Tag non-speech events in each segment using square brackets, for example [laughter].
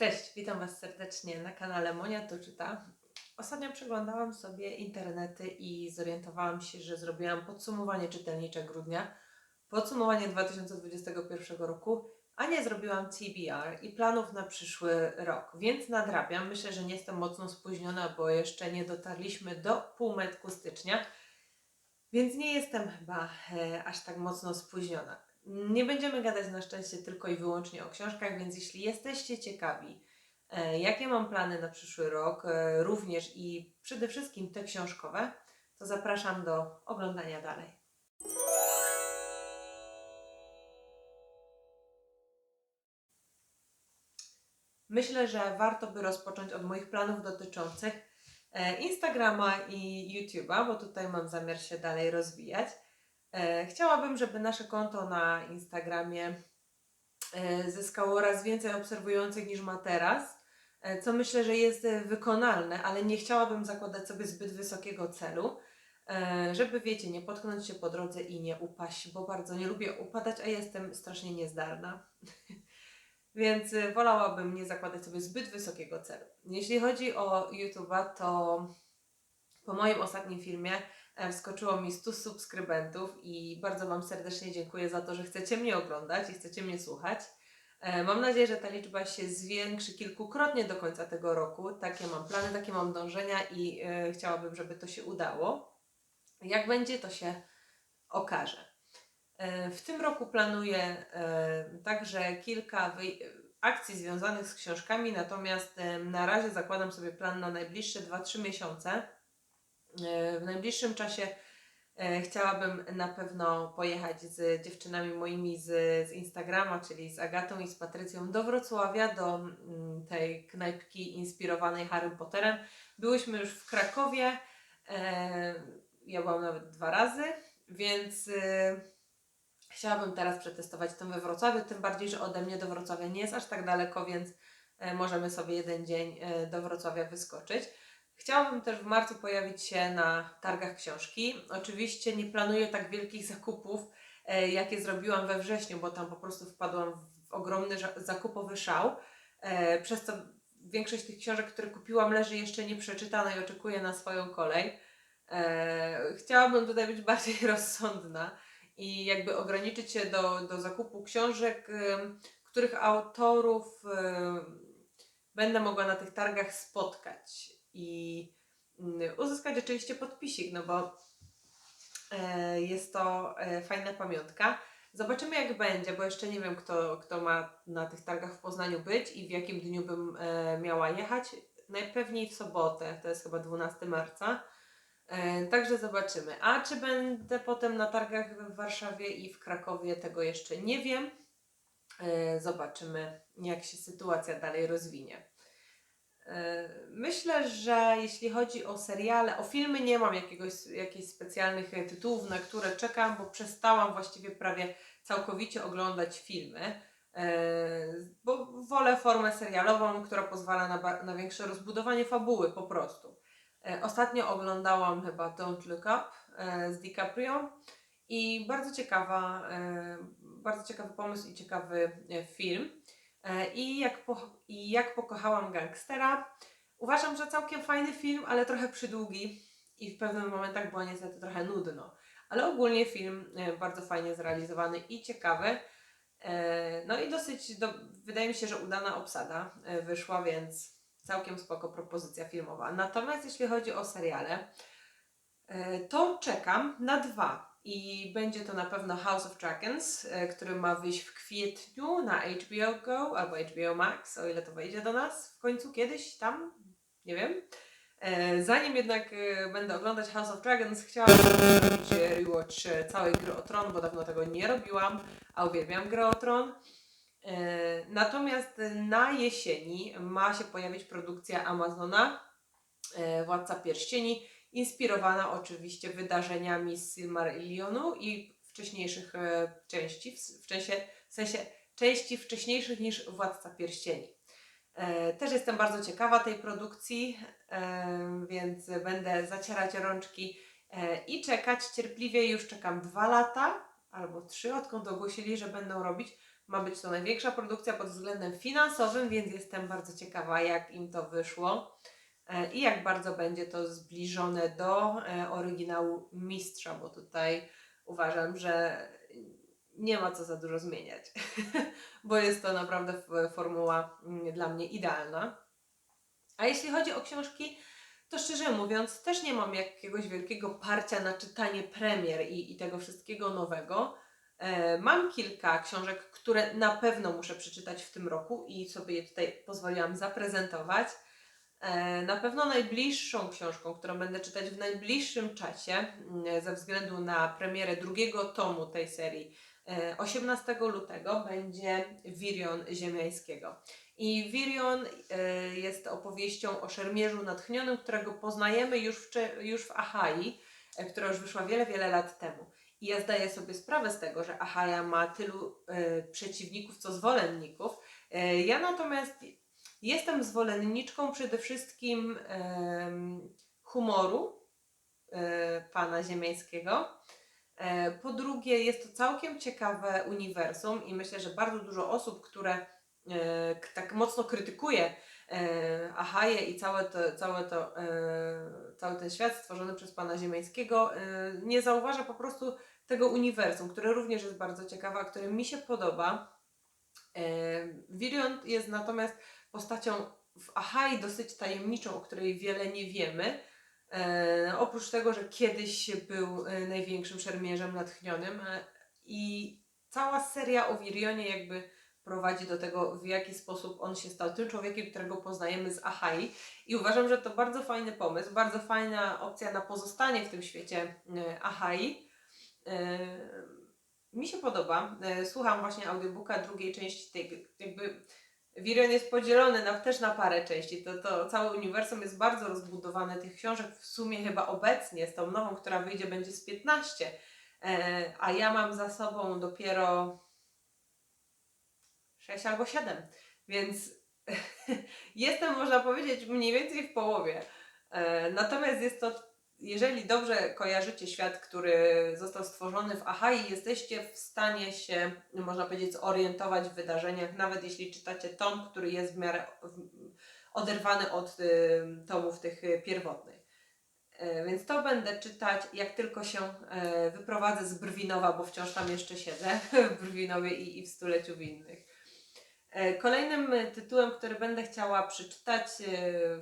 Cześć, witam Was serdecznie na kanale Monia to czyta. Ostatnio przeglądałam sobie internety i zorientowałam się, że zrobiłam podsumowanie czytelnicze grudnia, podsumowanie 2021 roku, a nie zrobiłam TBR i planów na przyszły rok, więc nadrabiam. Myślę, że nie jestem mocno spóźniona, bo jeszcze nie dotarliśmy do półmetku stycznia, więc nie jestem chyba e, aż tak mocno spóźniona. Nie będziemy gadać na szczęście tylko i wyłącznie o książkach, więc jeśli jesteście ciekawi, e, jakie mam plany na przyszły rok, e, również i przede wszystkim te książkowe, to zapraszam do oglądania dalej. Myślę, że warto by rozpocząć od moich planów dotyczących e, Instagrama i YouTube'a, bo tutaj mam zamiar się dalej rozwijać. E, Chciałabym, żeby nasze konto na Instagramie e, zyskało raz więcej obserwujących niż ma teraz, e, co myślę, że jest wykonalne, ale nie chciałabym zakładać sobie zbyt wysokiego celu, żeby wiecie, nie potknąć się po drodze i nie upaść, bo bardzo nie lubię upadać, a jestem strasznie niezdarna. [laughs] Więc wolałabym nie zakładać sobie zbyt wysokiego celu. Jeśli chodzi o YouTube'a, to po moim ostatnim filmie wskoczyło mi 100 subskrybentów i bardzo Wam serdecznie dziękuję za to, że chcecie mnie oglądać i chcecie mnie słuchać. E, Mam nadzieję, że ta liczba się zwiększy kilkukrotnie do końca tego roku. Takie mam plany, takie mam dążenia i e, chciałabym, żeby to się udało. Jak będzie, to się okaże. E, W tym roku planuję e, także kilka akcji związanych z książkami, natomiast e, na razie zakładam sobie plan na najbliższe 2-3 miesiące. E, W najbliższym czasie e, chciałabym na pewno pojechać z dziewczynami moimi z, z Instagrama, czyli z Agatą i z Patrycją do Wrocławia, do mm, tej knajpki inspirowanej Harry Potterem. Byłyśmy już w Krakowie, e, ja byłam nawet dwa razy, więc chciałabym teraz przetestować to we Wrocławiu, tym bardziej, że ode mnie do Wrocławia nie jest aż tak daleko, więc możemy sobie jeden dzień do Wrocławia wyskoczyć. Chciałabym też w marcu pojawić się na targach książki. Oczywiście nie planuję tak wielkich zakupów, e, jakie zrobiłam we wrześniu, bo tam po prostu wpadłam w ogromny zakupowy szał. E, Przez co większość tych książek, które kupiłam, leży jeszcze nieprzeczytana i oczekuje na swoją kolej. E, Chciałabym tutaj być bardziej [laughs] rozsądna i jakby ograniczyć się do, do zakupu książek, których autorów będę mogła na tych targach spotkać i mm, uzyskać oczywiście podpisik, no bo e, jest to e, fajna pamiątka. Zobaczymy jak będzie, bo jeszcze nie wiem kto, kto ma na tych targach w Poznaniu być i w jakim dniu bym e, miała jechać. Najpewniej w sobotę, to jest chyba 12 marca. Także zobaczymy. A czy będę potem na targach w Warszawie i w Krakowie, tego jeszcze nie wiem. Zobaczymy, jak się sytuacja dalej rozwinie. Myślę, że jeśli chodzi o seriale, o filmy nie mam jakiegoś, jakichś specjalnych e, tytułów, na które czekam, bo przestałam właściwie prawie całkowicie oglądać filmy, e, bo wolę formę serialową, która pozwala na, na większe rozbudowanie fabuły po prostu. E, Ostatnio oglądałam chyba Don't Look Up z DiCaprio i bardzo ciekawa, bardzo ciekawy pomysł i ciekawy film. E, I jak, po, I jak pokochałam gangstera. Uważam, że całkiem fajny film, ale trochę przydługi i w pewnych momentach było niestety trochę nudno. Ale ogólnie film e, bardzo fajnie zrealizowany i ciekawy. E, No i dosyć, do, wydaje mi się, że udana obsada wyszła, więc całkiem spoko propozycja filmowa. Natomiast jeśli chodzi o seriale, to czekam na dwa. I będzie to na pewno House of Dragons, e, który ma wyjść w kwietniu na HBO Go albo HBO Max, o ile to wejdzie do nas w końcu kiedyś tam, nie wiem. E, Zanim jednak e, będę oglądać House of Dragons, chciałabym zrobić rewatch całej gry o Tron, bo dawno tego nie robiłam, a uwielbiam grę o Tron. Natomiast na jesieni ma się pojawić produkcja Amazona Władca Pierścieni, inspirowana oczywiście wydarzeniami z Silmarillionu i wcześniejszych e, części, w, sensie, w sensie części wcześniejszych niż Władca Pierścieni. E, Też jestem bardzo ciekawa tej produkcji, e, więc będę zacierać rączki i czekać cierpliwie. Już czekam dwa lata albo trzy, odkąd ogłosili, że będą robić Ma być to największa produkcja pod względem finansowym, więc jestem bardzo ciekawa, jak im to wyszło i jak bardzo będzie to zbliżone do e, oryginału mistrza, bo tutaj uważam, że nie ma co za dużo zmieniać, [laughs] bo jest to naprawdę formuła mm, dla mnie idealna. A jeśli chodzi o książki, to szczerze mówiąc, też nie mam jakiegoś wielkiego parcia na czytanie premier i, i tego wszystkiego nowego. E, mam kilka książek, które na pewno muszę przeczytać w tym roku i sobie je tutaj pozwoliłam zaprezentować. E, na pewno najbliższą książką, którą będę czytać w najbliższym czasie, mm, ze względu na premierę drugiego tomu tej serii, e, 18 lutego będzie Wirion Ziemiańskiego. I Wirion e, jest opowieścią o szermierzu natchnionym, którego poznajemy już w, już w Achai, e, która już wyszła wiele, wiele lat temu. I ja zdaję sobie sprawę z tego, że Achaja ma tylu e, przeciwników, co zwolenników. E, ja natomiast jestem zwolenniczką przede wszystkim humoru e, pana Ziemiańskiego. E, po drugie, jest to całkiem ciekawe uniwersum i myślę, że bardzo dużo osób, które e, tak mocno krytykuje e, Ahaję i całe to, całe to, cały ten świat stworzony przez pana Ziemiańskiego, nie zauważa po prostu tego uniwersum, które również jest bardzo ciekawe, a które mi się podoba. Virion jest natomiast postacią w Ahai dosyć tajemniczą, o której wiele nie wiemy. E, oprócz tego, że kiedyś był e, największym szermierzem natchnionym e, i cała seria o Wirionie jakby prowadzi do tego, w jaki sposób on się stał tym człowiekiem, którego poznajemy z Ahai. I uważam, że to bardzo fajny pomysł, bardzo fajna opcja na pozostanie w tym świecie e, Ahai. E, mi się podoba. Słucham właśnie audiobooka drugiej części tej, jakby Wirion jest podzielony na, też na parę części. To, to całe uniwersum jest bardzo rozbudowane. Tych książek w sumie chyba obecnie z tą nową, która wyjdzie, będzie z 15. E, a ja mam za sobą dopiero 6 albo 7. Więc [laughs] jestem, można powiedzieć, mniej więcej w połowie. E, natomiast jest to, jeżeli dobrze kojarzycie świat, który został stworzony w Ahai, jesteście w stanie się, można powiedzieć, zorientować w wydarzeniach, nawet jeśli czytacie tom, który jest w miarę oderwany od y, tomów tych y, pierwotnych. E, Więc to będę czytać, jak tylko się e, wyprowadzę z Brwinowa, bo wciąż tam jeszcze siedzę, [laughs] w Brwinowie i, i w Stuleciu Winnych. E, Kolejnym e, tytułem, który będę chciała przeczytać e,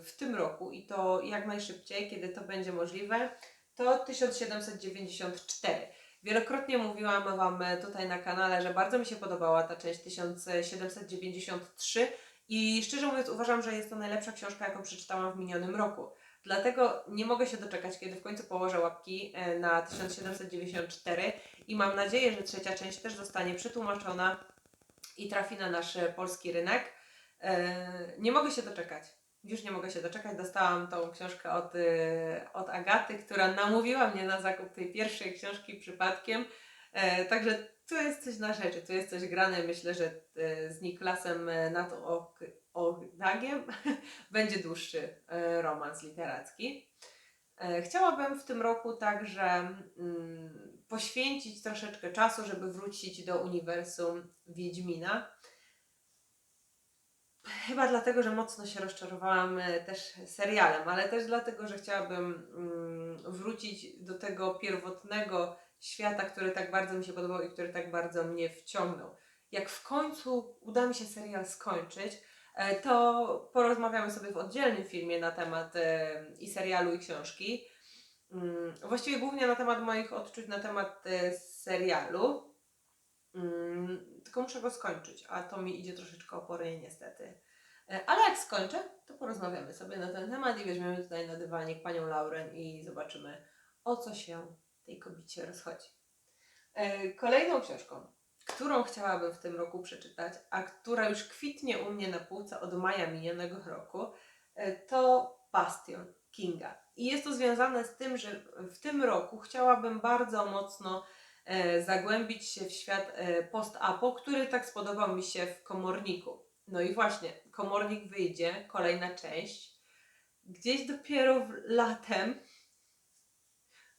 w tym roku i to jak najszybciej, kiedy to będzie możliwe, to 1794. Wielokrotnie mówiłam Wam tutaj na kanale, że bardzo mi się podobała ta część 1793 i szczerze mówiąc uważam, że jest to najlepsza książka, jaką przeczytałam w minionym roku. Dlatego nie mogę się doczekać, kiedy w końcu położę łapki na 1794 i mam nadzieję, że trzecia część też zostanie przetłumaczona i trafi na nasz polski rynek. E, Nie mogę się doczekać. Już nie mogę się doczekać. Dostałam tą książkę od, e, od Agaty, która namówiła mnie na zakup tej pierwszej książki przypadkiem. E, Także tu jest coś na rzeczy, tu jest coś grane. Myślę, że z Niklasem nad Ogdagiem [laughs] będzie dłuższy romans literacki. E, Chciałabym w tym roku także mm, poświęcić troszeczkę czasu, żeby wrócić do uniwersum Wiedźmina. Chyba dlatego, że mocno się rozczarowałam e, też serialem, ale też dlatego, że chciałabym mm, wrócić do tego pierwotnego świata, który tak bardzo mi się podobał i który tak bardzo mnie wciągnął. Jak w końcu uda mi się serial skończyć, to porozmawiamy sobie w oddzielnym filmie na temat e, i serialu, i książki. Mm, Właściwie głównie na temat moich odczuć na temat e, serialu. Mm, Tylko muszę go skończyć, a to mi idzie troszeczkę opornie niestety. E, Ale jak skończę, to porozmawiamy sobie na ten temat i weźmiemy tutaj na dywanik panią Lauren i zobaczymy, o co się tej kobicie rozchodzi. E, Kolejną książką, którą chciałabym w tym roku przeczytać, a która już kwitnie u mnie na półce od maja minionego roku, e, to Bastion Kinga. I jest to związane z tym, że w tym roku chciałabym bardzo mocno e, zagłębić się w świat e, post-apo, który tak spodobał mi się w Komorniku. No i właśnie, Komornik wyjdzie, kolejna część, gdzieś dopiero w latem.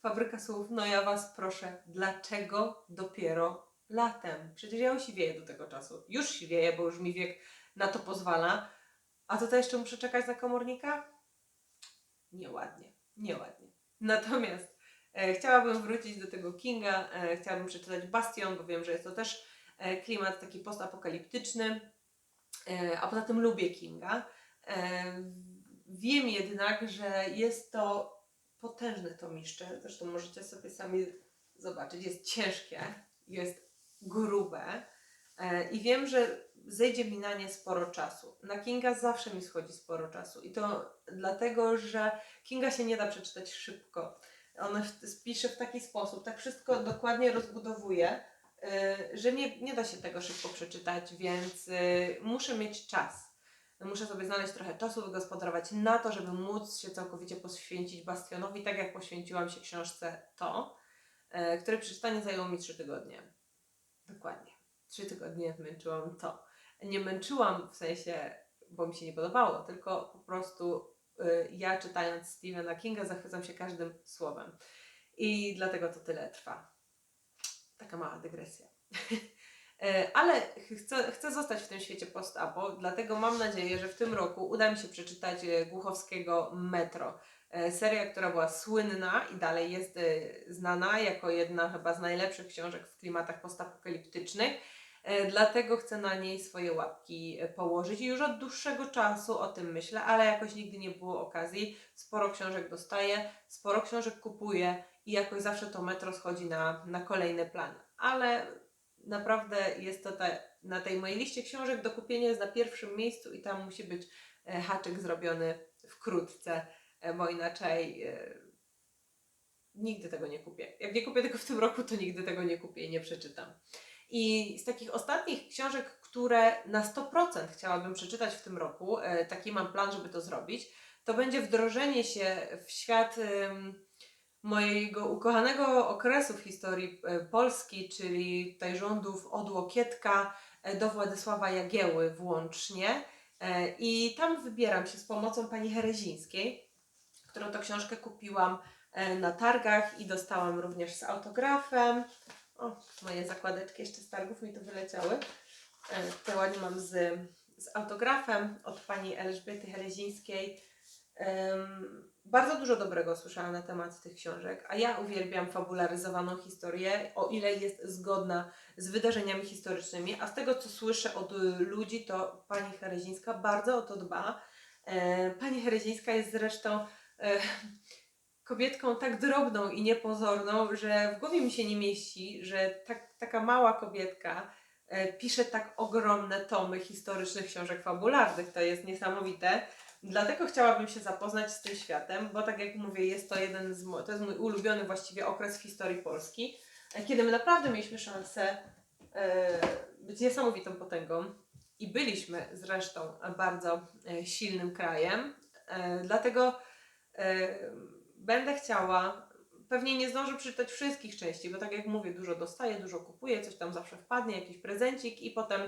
Fabryka słów, no ja Was proszę, dlaczego dopiero latem. Przecież ja siwieję do tego czasu. Już siwieję, bo już mi wiek na to pozwala. A to, to jeszcze muszę czekać na komornika? Nieładnie, nieładnie. Natomiast e, chciałabym wrócić do tego Kinga, e, chciałabym przeczytać Bastion, bo wiem, że jest to też e, klimat taki postapokaliptyczny, e, a poza tym lubię Kinga. E, wiem jednak, że jest to potężne tomiszcze, zresztą możecie sobie sami zobaczyć, jest ciężkie, jest grube e, i wiem, że zejdzie mi na nie sporo czasu. Na Kinga zawsze mi schodzi sporo czasu i to dlatego, że Kinga się nie da przeczytać szybko. Ona pisze w taki sposób, tak wszystko dokładnie rozbudowuje, y, że nie, nie da się tego szybko przeczytać, więc y, muszę mieć czas. Muszę sobie znaleźć trochę czasu, wygospodarować na to, żeby móc się całkowicie poświęcić Bastionowi, tak jak poświęciłam się książce To, której przeczytanie zajęło mi 3 tygodnie. Dokładnie. 3 tygodnie męczyłam to. Nie męczyłam w sensie, bo mi się nie podobało, tylko po prostu y, ja czytając Stephena Kinga zachwycam się każdym słowem. I dlatego to tyle trwa. Taka mała dygresja. E, [laughs] Ale chcę, chcę zostać w tym świecie post-apo, dlatego mam nadzieję, że w tym roku uda mi się przeczytać e, Głuchowskiego Metro. E, Seria, która była słynna i dalej jest e, znana jako jedna chyba z najlepszych książek w klimatach postapokaliptycznych. E, Dlatego chcę na niej swoje łapki położyć i już od dłuższego czasu o tym myślę, ale jakoś nigdy nie było okazji. Sporo książek dostaję, sporo książek kupuję i jakoś zawsze to metro schodzi na, na kolejny plan. Ale naprawdę jest to te, na tej mojej liście książek do kupienia jest na pierwszym miejscu i tam musi być haczyk zrobiony wkrótce, bo inaczej e, nigdy tego nie kupię. Jak nie kupię tego w tym roku, to nigdy tego nie kupię i nie przeczytam. I z takich ostatnich książek, które na 100% chciałabym przeczytać w tym roku, e, taki mam plan, żeby to zrobić, to będzie wdrożenie się w świat mojego ukochanego okresu w historii e, Polski, czyli tutaj rządów od Łokietka e, do Władysława Jagieły włącznie. E, I tam wybieram się z pomocą pani Herezińskiej, którą to książkę kupiłam e, na targach i dostałam również z autografem. O, moje zakładeczki jeszcze z targów mi tu wyleciały. E, Te ładnie mam z, z autografem od pani Elżbiety Herezińskiej. Em, bardzo dużo dobrego słyszałam na temat tych książek, a ja uwielbiam fabularyzowaną historię, o ile jest zgodna z wydarzeniami historycznymi, a z tego co słyszę od y, ludzi, to pani Herezińska bardzo o to dba. E, Pani Herezińska jest zresztą kobietką tak drobną i niepozorną, że w głowie mi się nie mieści, że tak, taka mała kobietka e, pisze tak ogromne tomy historycznych książek fabularnych. To jest niesamowite. Dlatego chciałabym się zapoznać z tym światem, bo tak jak mówię, jest to jeden z to jest mój ulubiony właściwie okres w historii Polski, e, kiedy my naprawdę mieliśmy szansę e, być niesamowitą potęgą i byliśmy zresztą bardzo e, silnym krajem. E, dlatego e, będę chciała, pewnie nie zdążę przeczytać wszystkich części, bo tak jak mówię, dużo dostaję, dużo kupuję, coś tam zawsze wpadnie, jakiś prezencik i potem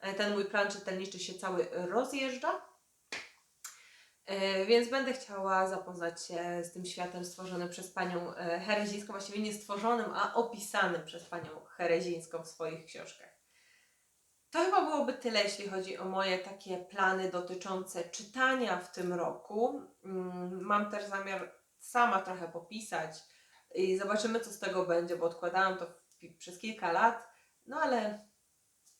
e, ten mój plan czytelniczy się cały rozjeżdża. E, Więc będę chciała zapoznać się z tym światem stworzonym przez panią e, Herezińską, właściwie nie stworzonym, a opisanym przez panią Herezińską w swoich książkach. To chyba byłoby tyle, jeśli chodzi o moje takie plany dotyczące czytania w tym roku. Mm, Mam też zamiar sama trochę popisać i zobaczymy, co z tego będzie, bo odkładałam to przez kilka lat, no ale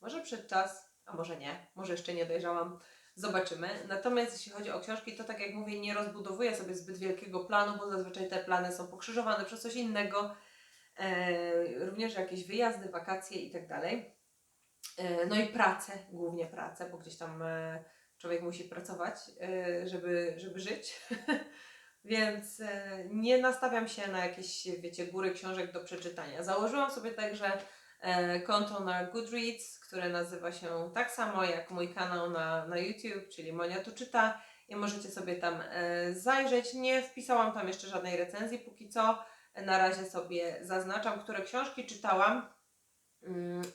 może przed czas, a może nie, może jeszcze nie dojrzałam. Zobaczymy. Natomiast jeśli chodzi o książki, to tak jak mówię, nie rozbudowuję sobie zbyt wielkiego planu, bo zazwyczaj te plany są pokrzyżowane przez coś innego. E, również jakieś wyjazdy, wakacje i tak no i pracę, głównie pracę, bo gdzieś tam e, człowiek musi pracować, e, żeby, żeby żyć. [laughs] Więc e, nie nastawiam się na jakieś, wiecie, góry książek do przeczytania. Założyłam sobie także e, konto na Goodreads, które nazywa się tak samo jak mój kanał na, na YouTube, czyli Monia tu czyta i możecie sobie tam e, zajrzeć. Nie wpisałam tam jeszcze żadnej recenzji póki co. Na razie sobie zaznaczam, które książki czytałam,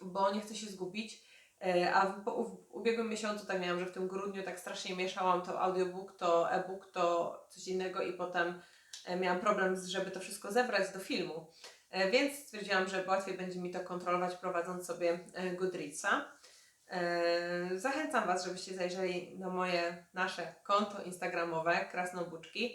bo nie chcę się zgubić. E, A w, w ubiegłym miesiącu tak miałam, że w tym grudniu tak strasznie mieszałam to audiobook, to e-book, to coś innego i potem e, miałam problem, żeby to wszystko zebrać do filmu. E, Więc stwierdziłam, że łatwiej będzie mi to kontrolować prowadząc sobie Goodreadsa. Zachęcam Was, żebyście zajrzeli na moje, nasze konto instagramowe Krasnobuczki.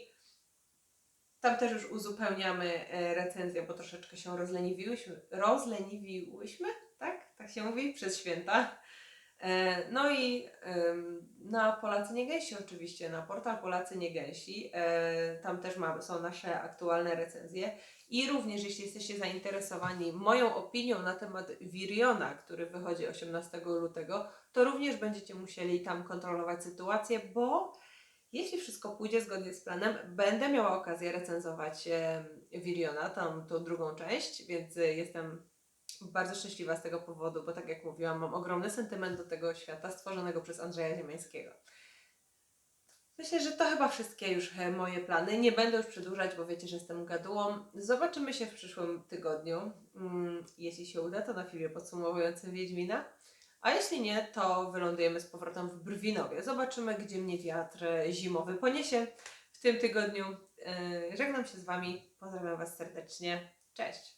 Tam też już uzupełniamy e, recenzję, bo troszeczkę się rozleniwiłyśmy, rozleniwiłyśmy, tak? Tak się mówi? Przez święta. E, No i na Polacy Nie Gęsi oczywiście, na portal Polacy Nie Gęsi, e, tam też mamy, są nasze aktualne recenzje i również jeśli jesteście zainteresowani moją opinią na temat Viriona, który wychodzi 18 lutego, to również będziecie musieli tam kontrolować sytuację, bo jeśli wszystko pójdzie zgodnie z planem, będę miała okazję recenzować Viriona, tą, tą drugą część, więc e, jestem bardzo szczęśliwa z tego powodu, bo tak jak mówiłam, mam ogromny sentyment do tego świata stworzonego przez Andrzeja Ziemiańskiego. Myślę, że to chyba wszystkie już e, moje plany. Nie będę już przedłużać, bo wiecie, że jestem gadułą. Zobaczymy się w przyszłym tygodniu. Mm, Jeśli się uda, to na filmie podsumowującym Wiedźmina. A jeśli nie, to wylądujemy z powrotem w Brwinowie. Zobaczymy, gdzie mnie wiatr zimowy poniesie w tym tygodniu. E, Żegnam się z Wami. Pozdrawiam Was serdecznie. Cześć!